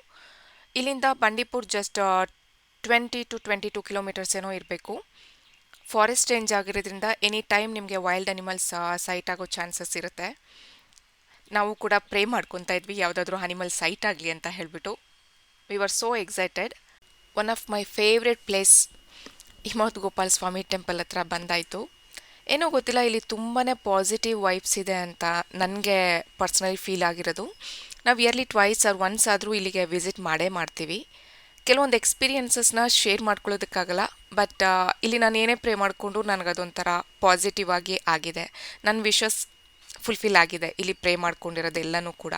ಇಲ್ಲಿಂದ Bandipur just twenty two twenty two kilometers ಏನೋ ಇರಬೇಕು. ಫಾರೆಸ್ಟ್ ರೇಂಜ್ ಆಗಿರೋದ್ರಿಂದ ಎನಿ ಟೈಮ್ ನಿಮಗೆ ವೈಲ್ಡ್ ಅನಿಮಲ್ಸ್ ಸೈಟ್ ಆಗೋ ಚಾನ್ಸಸ್ ಇರುತ್ತೆ. ನಾವು ಕೂಡ ಪ್ರೇ ಮಾಡ್ಕೊತಾ ಇದ್ವಿ, ಯಾವುದಾದ್ರೂ ಅನಿಮಲ್ ಸೈಟ್ ಆಗಲಿ ಅಂತ ಹೇಳಿಬಿಟ್ಟು. We are so excited one of my favourite place Himavat Gopal Swami temple ಹತ್ರ ಬಂದಾಯಿತು. ಏನೋ ಗೊತ್ತಿಲ್ಲ, ಇಲ್ಲಿ ತುಂಬಾ ಪಾಸಿಟಿವ್ ವೈಬ್ಸ್ ಇದೆ ಅಂತ ನನಗೆ ಪರ್ಸ್ನಲಿ ಫೀಲ್ ಆಗಿರೋದು. ನಾವು ಇಯರ್ಲಿ ಟ್ವೈಸ್ ಆರ್ ಒನ್ಸ್ ಆದರೂ ಇಲ್ಲಿಗೆ ವಿಸಿಟ್ ಮಾಡೇ ಮಾಡ್ತೀವಿ. ಕೆಲವೊಂದು ಎಕ್ಸ್ಪೀರಿಯನ್ಸಸ್ನ ಶೇರ್ ಮಾಡ್ಕೊಳ್ಳೋದಕ್ಕಾಗಲ್ಲ ಬಟ್ ಇಲ್ಲಿ ನಾನು ಏನೇ ಪ್ರೇ ಮಾಡಿಕೊಂಡು ನನಗದೊಂಥರ ಪಾಸಿಟಿವ್ ಆಗಿ ಆಗಿದೆ. ನನ್ನ ವಿಶಸ್ ಫುಲ್ಫಿಲ್ ಆಗಿದೆ. ಇಲ್ಲಿ ಪ್ರೇ ಮಾಡ್ಕೊಂಡಿರೋದೆಲ್ಲನೂ ಕೂಡ.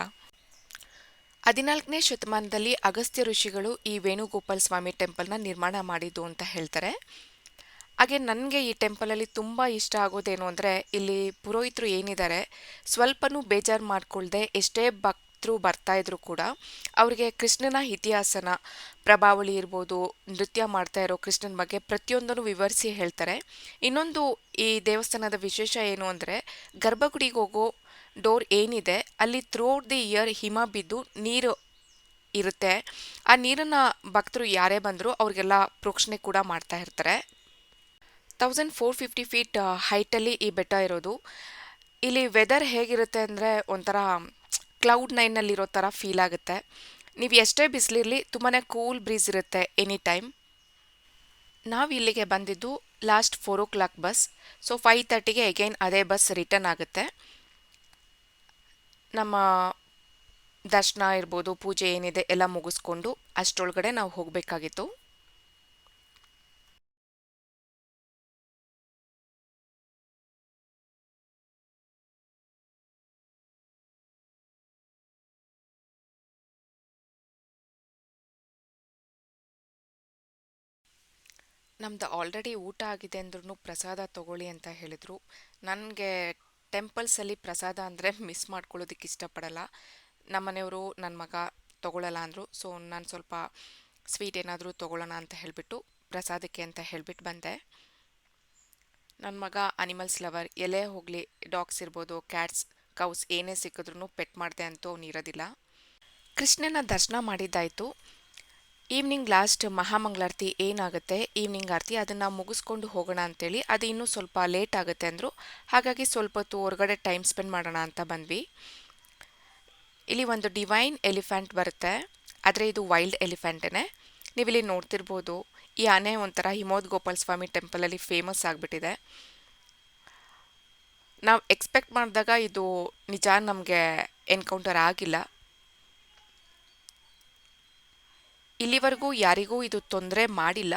ಹದಿನಾಲ್ಕನೇ ಶತಮಾನದಲ್ಲಿ ಅಗಸ್ತ್ಯ ಋಷಿಗಳು ಈ ವೇಣುಗೋಪಾಲ ಸ್ವಾಮಿ ಟೆಂಪಲ್ನ ನಿರ್ಮಾಣ ಮಾಡಿದ್ದು ಅಂತ ಹೇಳ್ತಾರೆ. ಹಾಗೆ ನನಗೆ ಈ ಟೆಂಪಲಲ್ಲಿ ತುಂಬ ಇಷ್ಟ ಆಗೋದೇನು ಅಂದರೆ ಇಲ್ಲಿ ಪುರೋಹಿತರು ಏನಿದ್ದಾರೆ, ಸ್ವಲ್ಪನೂ ಬೇಜಾರು ಮಾಡಿಕೊಳ್ಳದೆ ಎಷ್ಟೇ ಭಕ್ತರು ಬರ್ತಾ ಇದ್ರು ಕೂಡ ಅವರಿಗೆ ಕೃಷ್ಣನ ಇತಿಹಾಸನ, ಪ್ರಭಾವಳಿ ಇರ್ಬೋದು, ನೃತ್ಯ ಮಾಡ್ತಾ ಇರೋ ಕೃಷ್ಣನ ಬಗ್ಗೆ ಪ್ರತಿಯೊಂದನ್ನು ವಿವರಿಸಿ ಹೇಳ್ತಾರೆ. ಇನ್ನೊಂದು ಈ ದೇವಸ್ಥಾನದ ವಿಶೇಷ ಏನು ಅಂದರೆ ಗರ್ಭಗುಡಿಗೆ ಹೋಗೋ ಡೋರ್ ಏನಿದೆ, ಅಲ್ಲಿ ಥ್ರೂ ದಿ ಇಯರ್ ಹಿಮ ಬಿದ್ದು ನೀರು ಇರುತ್ತೆ. ಆ ನೀರನ್ನು ಭಕ್ತರು ಯಾರೇ ಬಂದರೂ ಅವ್ರಿಗೆಲ್ಲ ಪ್ರೋಕ್ಷಣೆ ಕೂಡ ಮಾಡ್ತಾ ಇರ್ತಾರೆ. ತೌಸಂಡ್ ಫೋರ್ ಫಿಫ್ಟಿ ಫೀಟ್ ಹೈಟಲ್ಲಿ ಈ ಬೆಟ್ಟ ಇರೋದು. ಇಲ್ಲಿ ವೆದರ್ ಹೇಗಿರುತ್ತೆ ಅಂದರೆ ಒಂಥರ ಕ್ಲೌಡ್ ನೈನ್ನಲ್ಲಿರೋ ಥರ ಫೀಲ್ ಆಗುತ್ತೆ. ನೀವು ಎಷ್ಟೇ ಬಿಸಿಲಿರಲಿ ತುಂಬಾ ಕೂಲ್ ಬ್ರೀಸ್ ಇರುತ್ತೆ ಎನಿ ಟೈಮ್ ನಾವು ಇಲ್ಲಿಗೆ ಬಂದಿದ್ದು last four o'clock bus so five ತರ್ಟಿಗೆ ಅಗೈನ್ ಅದೇ ಬಸ್ ರಿಟರ್ನ್ ಆಗುತ್ತೆ. ನಮ್ಮ ದರ್ಶನ ಇರ್ಬೋದು, ಪೂಜೆ ಏನಿದೆ ಎಲ್ಲ ಮುಗಿಸ್ಕೊಂಡು ಅಷ್ಟರೊಳಗಡೆ ನಾವು ಹೋಗಬೇಕಾಗಿತ್ತು. ನಮ್ದು ಆಲ್ರೆಡಿ ಊಟ ಆಗಿದೆ ಅಂದ್ರೂ ಪ್ರಸಾದ ತಗೊಳ್ಳಿ ಅಂತ ಹೇಳಿದರು. ನನಗೆ ಟೆಂಪಲ್ಸಲ್ಲಿ ಪ್ರಸಾದ ಅಂದರೆ ಮಿಸ್ [laughs] ಮಾಡ್ಕೊಳ್ಳೋದಕ್ಕೆ ಇಷ್ಟಪಡಲ್ಲ. ನಮ್ಮ ಮನೆಯವರು ನನ್ನ ಮಗ ತಗೊಳ್ಳಲ್ಲ ಅಂದರು. ಸೊ ನಾನು ಸ್ವಲ್ಪ ಸ್ವೀಟ್ ಏನಾದರೂ ತೊಗೊಳ್ಳೋಣ ಅಂತ ಹೇಳಿಬಿಟ್ಟು ಪ್ರಸಾದಕ್ಕೆ ಅಂತ ಹೇಳಿಬಿಟ್ಟು ಬಂದೆ. ನನ್ನ ಮಗ ಅನಿಮಲ್ಸ್ ಲವರ್ ಎಲೆ ಹೋಗಲಿ ಡಾಗ್ಸ್ ಇರ್ಬೋದು ಕ್ಯಾಟ್ಸ್ ಕೌಸ್ ಏನೇ ಸಿಕ್ಕಿದ್ರೂ ಪೆಟ್ ಮಾಡಿದೆ ಅಂತೂ ಅವ್ನು ಇರೋದಿಲ್ಲ ಕೃಷ್ಣನ ದರ್ಶನ ಮಾಡಿದ್ದಾಯಿತು. ಈವ್ನಿಂಗ್ ಲಾಸ್ಟ್ ಮಹಾಮಂಗಳಾರತಿ ಏನಾಗುತ್ತೆ? ಈವ್ನಿಂಗ್ ಆರತಿ, ಅದನ್ನು ಮುಗಿಸ್ಕೊಂಡು ಹೋಗೋಣ ಅಂತೇಳಿ. ಅದು ಇನ್ನೂ ಸ್ವಲ್ಪ ಲೇಟ್ ಆಗುತ್ತೆ ಅಂದರು. ಹಾಗಾಗಿ ಸ್ವಲ್ಪ ಹೊತ್ತು ಹೊರಗಡೆ ಟೈಮ್ ಸ್ಪೆಂಡ್ ಮಾಡೋಣ ಅಂತ ಬಂದ್ವಿ. ಇಲ್ಲಿ ಒಂದು ಡಿವೈನ್ ಎಲಿಫೆಂಟ್ ಬರುತ್ತೆ. ಆದರೆ ಇದು ವೈಲ್ಡ್ ಎಲಿಫೆಂಟೇ ನೀವಿಲ್ಲಿ ನೋಡ್ತಿರ್ಬೋದು. ಈ ಆನೆ ಒಂಥರ ಹಿಮೋದ್ ಗೋಪಾಲ್ ಸ್ವಾಮಿ ಟೆಂಪಲಲ್ಲಿ ಫೇಮಸ್ ಆಗಿಬಿಟ್ಟಿದೆ. ನಾವು ಎಕ್ಸ್ಪೆಕ್ಟ್ ಮಾಡಿದಾಗ ಇದು ನಿಜ ನಮಗೆ ಎನ್ಕೌಂಟರ್ ಆಗಿಲ್ಲ. ಇಲ್ಲಿವರೆಗೂ ಯಾರಿಗೂ ಇದು ತೊಂದರೆ ಮಾಡಿಲ್ಲ.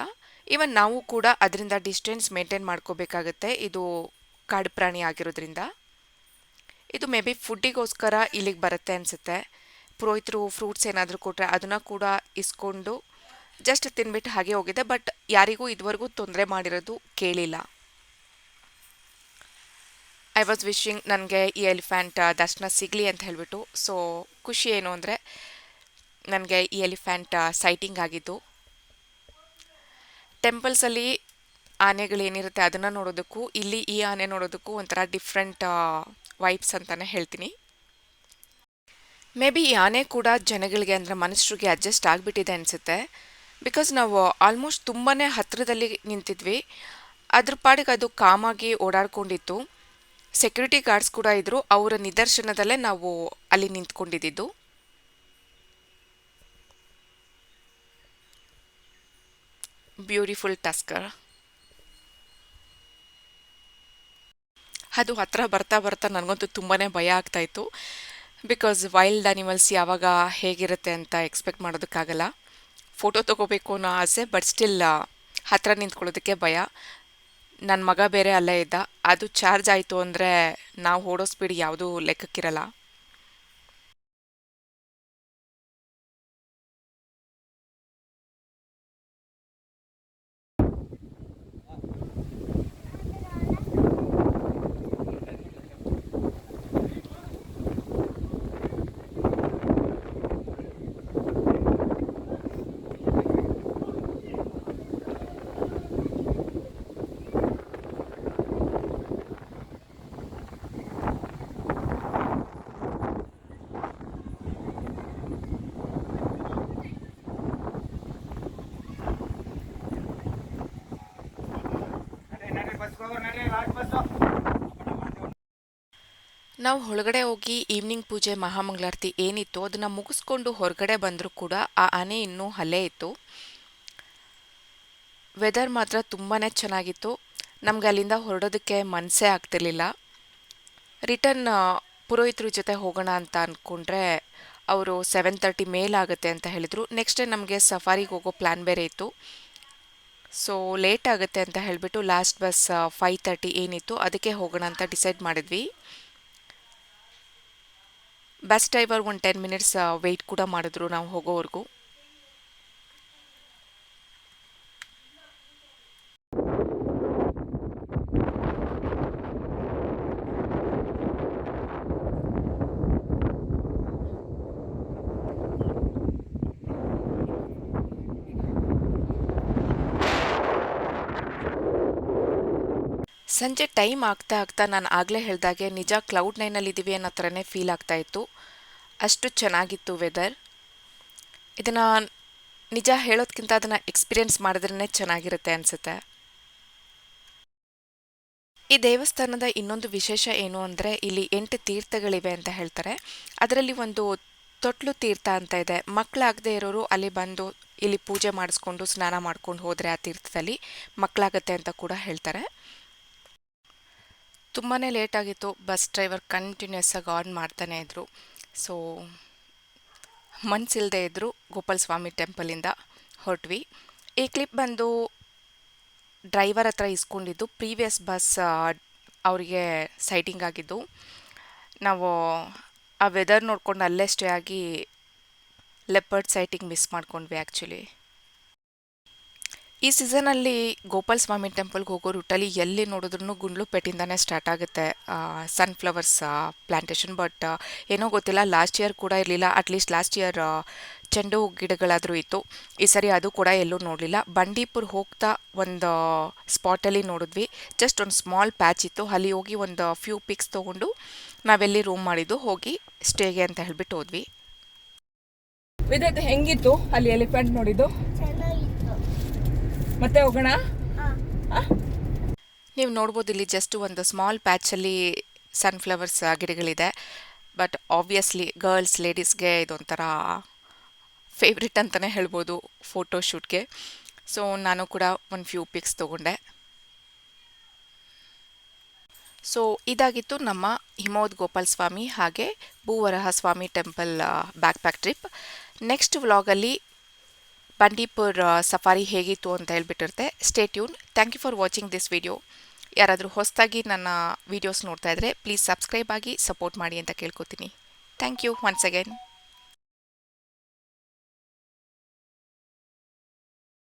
ಈವನ್ ನಾವು ಕೂಡ ಅದರಿಂದ ಡಿಸ್ಟೆನ್ಸ್ ಮೇಂಟೈನ್ ಮಾಡ್ಕೋಬೇಕಾಗತ್ತೆ. ಇದು ಕಾಡು ಪ್ರಾಣಿ ಆಗಿರೋದ್ರಿಂದ. ಇದು ಮೇ ಬಿ ಫುಡ್ಡಿಗೋಸ್ಕರ ಇಲ್ಲಿಗೆ ಬರುತ್ತೆ ಅನಿಸುತ್ತೆ. ಪುರೋಹಿತರು ಫ್ರೂಟ್ಸ್ ಏನಾದರೂ ಕೊಟ್ಟರೆ ಅದನ್ನು ಕೂಡ ಇಸ್ಕೊಂಡು ಜಸ್ಟ್ ತಿನ್ಬಿಟ್ಟು ಹಾಗೆ ಹೋಗಿದೆ. ಬಟ್ ಯಾರಿಗೂ ಇದುವರೆಗೂ ತೊಂದರೆ ಮಾಡಿರೋದು ಕೇಳಿಲ್ಲ. ಐ ವಾಸ್ ವಿಶಿಂಗ್ ನನಗೆ ಈ ಎಲಿಫ್ಯಾಂಟ್ ದರ್ಶನ ಸಿಗಲಿ ಅಂತ ಹೇಳಿಬಿಟ್ಟು. ಸೊ ಖುಷಿ ಏನು ಅಂದರೆ ನನಗೆ ಈ ಎಲಿಫ್ಯಾಂಟ್ ಸೈಟಿಂಗ್ ಆಗಿದ್ದು. ಟೆಂಪಲ್ಸಲ್ಲಿ ಆನೆಗಳೇನಿರುತ್ತೆ ಅದನ್ನು ನೋಡೋದಕ್ಕೂ, ಇಲ್ಲಿ ಈ ಆನೆ ನೋಡೋದಕ್ಕೂ ಒಂಥರ ಡಿಫ್ರೆಂಟ್ ವೈಬ್ಸ್ ಅಂತಲೇ ಹೇಳ್ತೀನಿ. ಮೇ ಬಿ ಈ ಆನೆ ಕೂಡ ಜನಗಳಿಗೆ ಅಂದರೆ ಮನುಷ್ಯರಿಗೆ ಅಡ್ಜಸ್ಟ್ ಆಗಿಬಿಟ್ಟಿದೆ ಅನಿಸುತ್ತೆ. ಬಿಕಾಸ್ ನಾವು ಆಲ್ಮೋಸ್ಟ್ ತುಂಬಾ ಹತ್ತಿರದಲ್ಲಿ ನಿಂತಿದ್ವಿ. ಅದ್ರ ಪಾಡಿಗೆ ಅದು ಕಾಮಾಗಿ ಓಡಾಡ್ಕೊಂಡಿತ್ತು. ಸೆಕ್ಯೂರಿಟಿ ಗಾರ್ಡ್ಸ್ ಕೂಡ ಇದ್ದರು ಅವರ ನಿದರ್ಶನದಲ್ಲೇ ನಾವು ಅಲ್ಲಿ ನಿಂತ್ಕೊಂಡಿದ್ದು. ಬ್ಯೂಟಿಫುಲ್ ಟಸ್ಕರ್ ಅದು ಹತ್ರ ಬರ್ತಾ ಬರ್ತಾ ನನಗಂತೂ ತುಂಬಾ ಭಯ ಆಗ್ತಾಯಿತ್ತು ಬಿಕಾಸ್ ವೈಲ್ಡ್ ಅನಿಮಲ್ಸ್ ಯಾವಾಗ ಹೇಗಿರುತ್ತೆ ಅಂತ ಎಕ್ಸ್ಪೆಕ್ಟ್ ಮಾಡೋದಕ್ಕಾಗಲ್ಲ. ಫೋಟೋ ತೊಗೋಬೇಕು ಅನ್ನೋ ಆಸೆ ಬಟ್ ಸ್ಟಿಲ್ ಹತ್ರ ನಿಂತ್ಕೊಳ್ಳೋದಕ್ಕೆ ಭಯ. ನನ್ನ ಮಗ ಬೇರೆ ಅಲ್ಲೇ ಇದ್ದ. ಅದು ಚಾರ್ಜ್ ಆಯಿತು ಅಂದರೆ ನಾವು ಓಡೋ ಸ್ಪೀಡ್ ಯಾವುದೂ ಲೆಕ್ಕಕ್ಕಿರಲ್ಲ. ನಾವು ಒಳಗಡೆ ಹೋಗಿ ಈವ್ನಿಂಗ್ ಪೂಜೆ, ಮಹಾಮಂಗಳಾರತಿ ಏನಿತ್ತು ಅದನ್ನು ಮುಗಿಸ್ಕೊಂಡು ಹೊರಗಡೆ ಬಂದರೂ ಕೂಡ ಆ ಆನೆ ಇನ್ನೂ ಅಲ್ಲೇ ಇತ್ತು. ವೆದರ್ ಮಾತ್ರ ತುಂಬಾ ಚೆನ್ನಾಗಿತ್ತು. ನಮಗೆ ಅಲ್ಲಿಂದ ಹೊರಡೋದಕ್ಕೆ ಮನಸ್ಸೇ ಆಗ್ತಿರ್ಲಿಲ್ಲ. ರಿಟರ್ನ್ ಪುರೋಹಿತರ ಜೊತೆ ಹೋಗೋಣ ಅಂತ ಅಂದ್ಕೊಂಡ್ರೆ ಅವರು ಸೆವೆನ್ ತರ್ಟಿ ಮೇಲಾಗುತ್ತೆ ಅಂತ ಹೇಳಿದರು. ನೆಕ್ಸ್ಟ್ ಡೇ ನಮಗೆ ಸಫಾರಿಗೆ ಹೋಗೋ ಪ್ಲ್ಯಾನ್ ಬೇರೆ ಇತ್ತು. ಸೊ ಲೇಟ್ ಆಗುತ್ತೆ ಅಂತ ಹೇಳಿಬಿಟ್ಟು ಲಾಸ್ಟ್ ಬಸ್ ಫೈವ್ ತರ್ಟಿ ಏನಿತ್ತು, ಅದಕ್ಕೆ ಹೋಗೋಣ ಅಂತ ಡಿಸೈಡ್ ಮಾಡಿದ್ವಿ. ಬಸ್ ಡ್ರೈವರ್ ಒಂದು ಟೆನ್ ಮಿನಿಟ್ಸ್ ವೆಯ್ಟ್ ಕೂಡ ಮಾಡಿದ್ರು ನಾವು ಹೋಗೋವರೆಗೂ. ಸಂಜೆ ಟೈಮ್ ಆಗ್ತಾ ಆಗ್ತಾ ನಾನು ಆಗಲೇ ಹೇಳ್ದಾಗೆ ನಿಜ ಕ್ಲೌಡ್ ನೈನಲ್ಲಿ ಇದ್ದೀವಿ ಅನ್ನೋ ಥರನೇ ಫೀಲ್ ಆಗ್ತಾ ಇತ್ತು. ಅಷ್ಟು ಚೆನ್ನಾಗಿತ್ತು ವೆದರ್. ಇದನ್ನು ನಿಜ ಹೇಳೋದಕ್ಕಿಂತ ಅದನ್ನು ಎಕ್ಸ್ಪೀರಿಯೆನ್ಸ್ ಮಾಡಿದ್ರೇ ಚೆನ್ನಾಗಿರುತ್ತೆ ಅನಿಸುತ್ತೆ. ಈ ದೇವಸ್ಥಾನದ ಇನ್ನೊಂದು ವಿಶೇಷ ಏನು ಅಂದರೆ ಇಲ್ಲಿ ಎಂಟು ತೀರ್ಥಗಳಿವೆ ಅಂತ ಹೇಳ್ತಾರೆ. ಅದರಲ್ಲಿ ಒಂದು ತೊಟ್ಲು ತೀರ್ಥ ಅಂತ ಇದೆ. ಮಕ್ಕಳಾಗದೇ ಇರೋರು ಅಲ್ಲಿ ಬಂದು ಇಲ್ಲಿ ಪೂಜೆ ಮಾಡಿಸ್ಕೊಂಡು, ಸ್ನಾನ ಮಾಡ್ಕೊಂಡು ಹೋದರೆ ಆ ತೀರ್ಥದಲ್ಲಿ ಮಕ್ಕಳಾಗತ್ತೆ ಅಂತ ಕೂಡ ಹೇಳ್ತಾರೆ. ತುಂಬಾ ಲೇಟ್ ಆಗಿತ್ತು. ಬಸ್ ಡ್ರೈವರ್ ಕಂಟಿನ್ಯೂಸ್ ಆಗಿ ಆನ್ ಮಾಡ್ತಾನೆ ಇದ್ದರು ಸೊ ಮನ್ಸಿಲ್ಲದೆ ಇದ್ದರು ಗೋಪಾಲ ಸ್ವಾಮಿ ಟೆಂಪಲಿಂದ ಹೊರಟ್ವಿ. ಈ ಕ್ಲಿಪ್ ಬಂದು ಡ್ರೈವರ್ ಹತ್ರ ಇಸ್ಕೊಂಡಿದ್ದು. ಪ್ರೀವಿಯಸ್ ಬಸ್ ಅವರಿಗೆ ಸೈಟಿಂಗ್ ಆಗಿದ್ದು. ನಾವು ಆ ವೆದರ್ ನೋಡ್ಕೊಂಡು ಅಲ್ಲೇ ಸ್ಟೇ ಆಗಿ ಲೆಪರ್ಡ್ ಸೈಟಿಂಗ್ ಮಿಸ್ ಮಾಡ್ಕೊಂಡ್ವಿ ಆ್ಯಕ್ಚುಲಿ ಈ ಸೀಸನಲ್ಲಿ ಗೋಪಾಲ ಸ್ವಾಮಿ ಟೆಂಪಲ್ಗೆ ಹೋಗೋ ರೂಟಲ್ಲಿ ಎಲ್ಲಿ ನೋಡಿದ್ರೂ ಗುಂಡ್ಲುಪೇಟಿಂದನೇ ಸ್ಟಾರ್ಟ್ ಆಗುತ್ತೆ. ಸನ್ಫ್ಲವರ್ಸ್ ಪ್ಲ್ಯಾಂಟೇಷನ್ ಬಟ್ ಏನೋ ಗೊತ್ತಿಲ್ಲ ಲಾಸ್ಟ್ ಇಯರ್ ಕೂಡ ಇರಲಿಲ್ಲ. ಅಟ್ಲೀಸ್ಟ್ ಲಾಸ್ಟ್ ಇಯರ್ ಚೆಂಡು ಹೂ ಗಿಡಗಳಾದರೂ ಇತ್ತು. ಈ ಸರಿ ಅದು ಕೂಡ ಎಲ್ಲೂ ನೋಡಲಿಲ್ಲ. ಬಂಡೀಪುರ್ ಹೋಗ್ತಾ ಒಂದು ಸ್ಪಾಟಲ್ಲಿ ನೋಡಿದ್ವಿ. ಜಸ್ಟ್ ಒಂದು ಸ್ಮಾಲ್ ಪ್ಯಾಚ್ ಇತ್ತು. ಅಲ್ಲಿ ಹೋಗಿ ಒಂದು ಫ್ಯೂ ಪಿಕ್ಸ್ ತೊಗೊಂಡು ನಾವೆಲ್ಲಿ ರೂಮ್ ಮಾಡಿದ್ದು ಹೋಗಿ ಸ್ಟೇಗೆ ಅಂತ ಹೇಳ್ಬಿಟ್ಟು ಹೋದ್ವಿ. ಹೆಂಗಿತ್ತು? ಅಲ್ಲಿ ಎಲಿಫೆಂಟ್ ನೋಡಿದ್ದು? ಮತ್ತೆ ಹೋಗೋಣ? ಹಾ. ನೀವು ನೋಡ್ಬೋದು ಇಲ್ಲಿ ಜಸ್ಟ್ ಒಂದು ಸ್ಮಾಲ್ ಪ್ಯಾಚಲ್ಲಿ ಸನ್ಫ್ಲವರ್ಸ್ ಗಿಡಗಳಿದೆ. ಬಟ್ ಆಬ್ವಿಯಸ್ಲಿ ಗರ್ಲ್ಸ್ ಲೇಡೀಸ್ಗೆ ಇದೊಂಥರ ಫೇವ್ರೆಟ್ ಅಂತಲೇ ಹೇಳ್ಬೋದು ಫೋಟೋಶೂಟ್ಗೆ ಸೊ ನಾನು ಕೂಡ ಒಂದು ಫ್ಯೂ ಪಿಕ್ಸ್ ತೊಗೊಂಡೆ. ಸೊ ಇದಾಗಿತ್ತು ನಮ್ಮ ಹಿಮೋದ್ ಗೋಪಾಲ್ ಸ್ವಾಮಿ ಹಾಗೆ Bhuvaraha Swami temple back pack trip next ವ್ಲಾಗಲ್ಲಿ ಬಂಡೀಪುರ್ ಸಫಾರಿ ಹೇಗಿತ್ತು ಅಂತ ಹೇಳ್ಬಿಟ್ಟಿರುತ್ತೆ. Stay tune thank you for watching this video ಯಾರಾದರೂ ಹೊಸದಾಗಿ ನನ್ನ ವೀಡಿಯೋಸ್ ನೋಡ್ತಾ ಇದ್ದರೆ ಪ್ಲೀಸ್ ಸಬ್ಸ್ಕ್ರೈಬ್ ಆಗಿ ಸಪೋರ್ಟ್ ಮಾಡಿ ಅಂತ ಕೇಳ್ಕೊತೀನಿ. Thank you once again